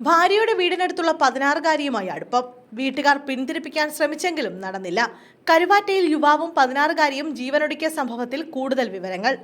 ഭാര്യയുടെ വീടിനടുത്തുള്ള പതിനാറുകാരിയുമായി അടുപ്പം. വീട്ടുകാർ പിന്തിരിപ്പിക്കാൻ ശ്രമിച്ചെങ്കിലും നടന്നില്ല. കരുവാറ്റയിൽ യുവാവും പതിനാറുകാരിയും ജീവനൊടുക്കിയ സംഭവത്തിൽ കൂടുതൽ വിവരങ്ങൾ.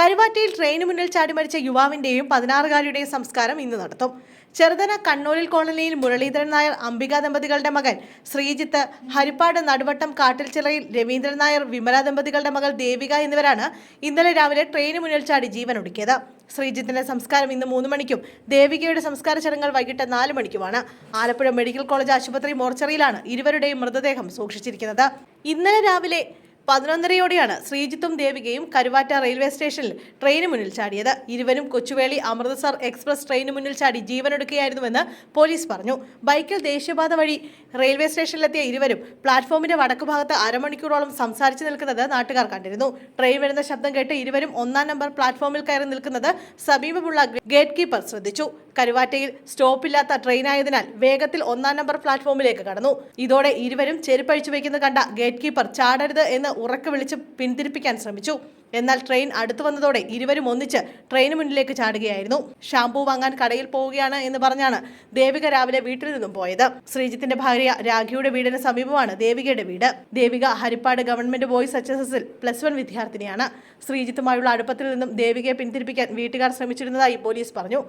കരുവാറ്റയിൽ ട്രെയിന് മുന്നിൽ ചാടി മരിച്ച യുവാവിന്റെയും പതിനാറുകാരിയുടെയും സംസ്കാരം ഇന്ന് നടത്തും. ചെറുതന കണ്ണൂരിൽ കോളനിയിൽ മുരളീധരൻ നായർ അംബിക ദമ്പതികളുടെ മകൻ ശ്രീജിത്ത് ഹരിപ്പാട് നടുവട്ടം കാട്ടിൽച്ചിറയിൽ രവീന്ദ്രൻ നായർ വിമല ദമ്പതികളുടെ മകൾ ദേവിക എന്നിവരാണ് ഇന്നലെ രാവിലെ ട്രെയിന് മുന്നിൽ ചാടി ജീവൻ ഒടുക്കിയത്. ശ്രീജിത്തിന്റെ സംസ്കാരം ഇന്ന് മൂന്ന് മണിക്കും ദേവികയുടെ സംസ്കാര ചടങ്ങുകൾ വൈകിട്ട് നാല് മണിക്കുമാണ്. ആലപ്പുഴ മെഡിക്കൽ കോളേജ് ആശുപത്രി മോർച്ചറിയിലാണ് ഇരുവരുടെയും മൃതദേഹം സൂക്ഷിച്ചിരിക്കുന്നത്. ഇന്നലെ രാവിലെ പതിനൊന്നരയോടെയാണ് ശ്രീജിത്തും ദേവികയും കരുവാറ്റ റെയിൽവേ സ്റ്റേഷനിൽ ട്രെയിന് മുന്നിൽ ചാടിയത്. ഇരുവരും കൊച്ചുവേളി അമൃതസർ എക്സ്പ്രസ് ട്രെയിന് മുന്നിൽ ചാടി ജീവനൊടുക്കുകയായിരുന്നുവെന്ന് പോലീസ് പറഞ്ഞു. ബൈക്കിൽ ദേശീയപാത വഴി റെയിൽവേ സ്റ്റേഷനിലെത്തിയ ഇരുവരും പ്ലാറ്റ്ഫോമിന്റെ വടക്കു ഭാഗത്ത് അരമണിക്കൂറോളം സംസാരിച്ചു നിൽക്കുന്നത് നാട്ടുകാർ കണ്ടിരുന്നു. ട്രെയിൻ വരുന്ന ശബ്ദം കേട്ട് ഇരുവരും ഒന്നാം നമ്പർ പ്ലാറ്റ്ഫോമിൽ കയറി നിൽക്കുന്നത് സമീപമുള്ള ഗേറ്റ് കീപ്പർ ശ്രദ്ധിച്ചു. കരുവാറ്റയിൽ സ്റ്റോപ്പില്ലാത്ത ട്രെയിനായതിനാൽ വേഗത്തിൽ ഒന്നാം നമ്പർ പ്ലാറ്റ്ഫോമിലേക്ക് കടന്നു. ഇതോടെ ഇരുവരും ചെരുപ്പഴിച്ചു വയ്ക്കുന്നത് കണ്ട ഗേറ്റ് കീപ്പർ ചാടരുത് എന്ന് ഉറക്കെ വിളിച്ച് പിന്തിരിപ്പിക്കാൻ ശ്രമിച്ചു. എന്നാൽ ട്രെയിൻ അടുത്തു വന്നതോടെ ഇരുവരും ഒന്നിച്ച് ട്രെയിന് മുന്നിലേക്ക് ചാടുകയായിരുന്നു. ഷാംപൂ വാങ്ങാൻ കടയിൽ പോവുകയാണ് എന്ന് പറഞ്ഞാണ് ദേവിക രാവിലെ വീട്ടിൽ നിന്നും പോയത്. ശ്രീജിത്തിന്റെ ഭാര്യ രാഖിയുടെ വീടിന് സമീപമാണ് ദേവികയുടെ വീട്. Devika Haripad government boys H S എസിൽ പ്ലസ് വൺ വിദ്യാർത്ഥിനിയാണ്. ശ്രീജിത്തുമായുള്ള അടുപ്പത്തിൽ നിന്നും ദേവികയെ പിന്തിരിപ്പിക്കാൻ വീട്ടുകാർ ശ്രമിച്ചിരുന്നതായി പോലീസ് പറഞ്ഞു.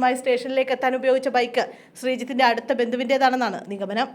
വിദ്യാർത്ഥിനിയുമായി സ്റ്റേഷനിലേക്ക് എത്താൻ ഉപയോഗിച്ച ബൈക്ക് ശ്രീജിത്തിന്റെ അടുത്ത ബന്ധുവിന്റേതാണെന്നാണ് നിഗമനം